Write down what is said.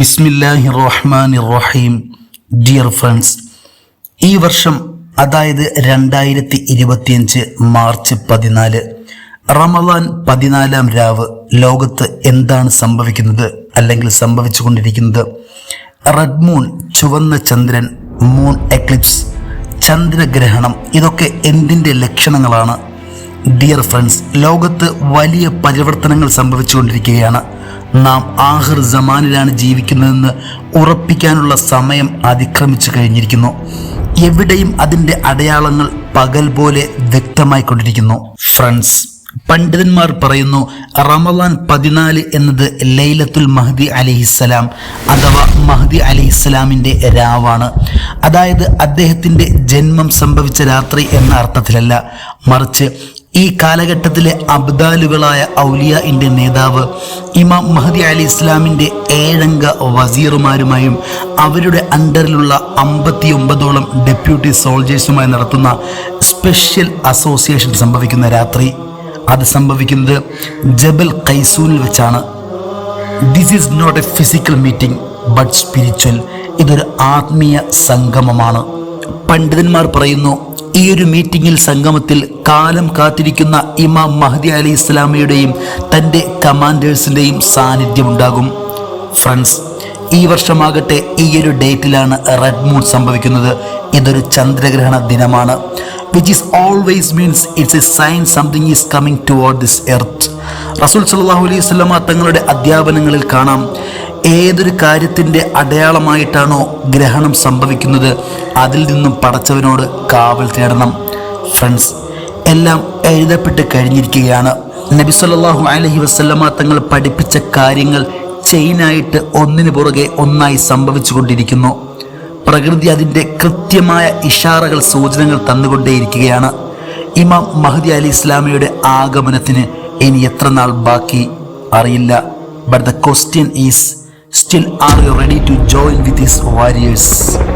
ബിസ്മില്ലാഹി റഹ്മാൻ റഹീം dear friends ഈ വർഷം അതായത് രണ്ടായിരത്തി ഇരുപത്തിയഞ്ച് മാർച്ച് പതിനാല് റമദാൻ പതിനാലാം രാവ് ലോകത്ത് എന്താണ് സംഭവിക്കുന്നത് അല്ലെങ്കിൽ സംഭവിച്ചുകൊണ്ടിരിക്കുന്നത് റെഡ് മൂൺ ചുവന്ന ചന്ദ്രൻ മൂൺ എക്ലിപ്സ് ചന്ദ്രഗ്രഹണം ഇതൊക്കെ എന്തിൻ്റെ ലക്ഷണങ്ങളാണ് ഡിയർ ഫ്രണ്ട്സ് ലോകത്ത് വലിയ പരിവർത്തനങ്ങൾ സംഭവിച്ചുകൊണ്ടിരിക്കുകയാണ് നാം ആഹിർ ജമാനിലാണ് ജീവിക്കുന്നതെന്ന് ഉറപ്പിക്കാനുള്ള സമയം അതിക്രമിച്ചു കഴിഞ്ഞിരിക്കുന്നു എവിടെയും അതിൻ്റെ അടയാളങ്ങൾ പകൽ പോലെ വ്യക്തമായിക്കൊണ്ടിരിക്കുന്നു ഫ്രണ്ട്സ് പണ്ഡിതന്മാർ പറയുന്നു റമദാൻ പതിനാല് എന്നത് ലൈലത്തുൽ മഹദി അലിഹിസ്സലാം അഥവാ മഹദി അലിഹിസ്സലാമിൻ്റെ രാവാണ് അതായത് അദ്ദേഹത്തിൻ്റെ ജന്മം സംഭവിച്ച രാത്രി എന്ന അർത്ഥത്തിലല്ല മറിച്ച് ഈ കാലഘട്ടത്തിലെ അബ്ദാലുകളായ ഔലിയാഇൻ്റെ നേതാവ് ഇമാം മഹദി അലി ഇസ്ലാമിൻ്റെ ഏഴംഗ വസീറുമാരുമായും അവരുടെ അണ്ടറിലുള്ള അമ്പത്തി ഒമ്പതോളം ഡെപ്യൂട്ടി സോൾജേഴ്സുമായി നടത്തുന്ന സ്പെഷ്യൽ അസോസിയേഷൻ സംഭവിക്കുന്ന രാത്രി അത് സംഭവിക്കുന്നത് ജബൽ കൈസൂനിൽ വെച്ചാണ് this is not a physical meeting but spiritual ഇതൊരു ആത്മീയ സംഗമമാണ് പണ്ഡിതന്മാർ പറയുന്നു ഈ ഒരു മീറ്റിംഗിൽ സംഗമത്തിൽ കാലം കാത്തിരിക്കുന്ന ഇമാം മഹദി അലി ഇസ്ലാമിയുടെയും തൻ്റെ കമാൻഡേഴ്സിൻ്റെയും സാന്നിധ്യം ഉണ്ടാകും ഫ്രണ്ട്സ് ഈ വർഷമാകട്ടെ ഈ ഒരു ഡേറ്റിലാണ് റെഡ് മൂൺ സംഭവിക്കുന്നത് ഇതൊരു ചന്ദ്രഗ്രഹണ ദിനമാണ് which is always means it's a sign something is coming toward this earth റസൂൽ സല്ലാഹു അലൈഹി സ്വലമ തങ്ങളുടെ അധ്യാപനങ്ങളിൽ കാണാം ഏതൊരു കാര്യത്തിൻ്റെ അടയാളമായിട്ടാണോ ഗ്രഹണം സംഭവിക്കുന്നത് അതിൽ നിന്നും പടച്ചവനോട് കാവൽ തേടണം ഫ്രണ്ട്സ് എല്ലാം എഴുതപ്പെട്ട് കഴിഞ്ഞിരിക്കുകയാണ് നബി സല്ലാഹു അലഹി വസ്ലമ തങ്ങൾ പഠിപ്പിച്ച കാര്യങ്ങൾ ചെയിനായിട്ട് ഒന്നിനു പുറകെ ഒന്നായി സംഭവിച്ചു കൊണ്ടിരിക്കുന്നു പ്രകൃതി അതിൻ്റെ കൃത്യമായ ഇഷാറകൾ സൂചനകൾ തന്നുകൊണ്ടേയിരിക്കുകയാണ് ഇമാം മഹദി അലി ഇസ്ലാമിയുടെ ആഗമനത്തിന് ഇനി എത്ര നാൾ ബാക്കി അറിയില്ല but the question is Still, are you ready to join with these warriors?